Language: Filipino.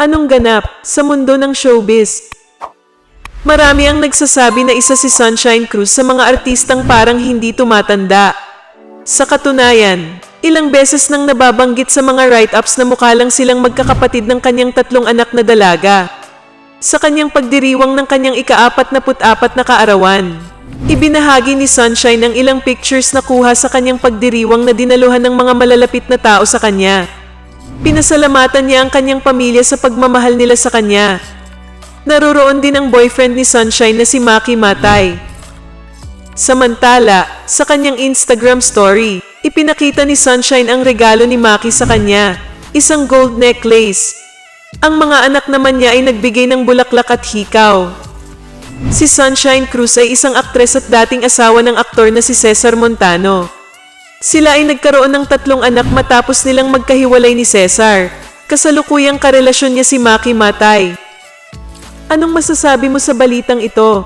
Anong ganap sa mundo ng showbiz? Marami ang nagsasabi na isa si Sunshine Cruz sa mga artistang parang hindi tumatanda. Sa katunayan, ilang beses nang nababanggit sa mga write-ups na mukha lang silang magkakapatid ng kanyang tatlong anak na dalaga. Sa kanyang pagdiriwang ng kanyang ikaapat na put-apat na kaarawan, ibinahagi ni Sunshine ang ilang pictures na kuha sa kanyang pagdiriwang na dinaluhan ng mga malalapit na tao sa kanya. Pinasalamatan niya ang kanyang pamilya sa pagmamahal nila sa kanya. Naroroon din ang boyfriend ni Sunshine na si Maki Matay. Samantala, sa kanyang Instagram story, ipinakita ni Sunshine ang regalo ni Maki sa kanya, isang gold necklace. Ang mga anak naman niya ay nagbigay ng bulaklak at hikaw. Si Sunshine Cruz ay isang aktres at dating asawa ng aktor na si Cesar Montano. Sila ay nagkaroon ng tatlong anak matapos nilang magkahiwalay ni Cesar. Kasalukuyang karelasyon niya si Maki Matay. Anong masasabi mo sa balitang ito?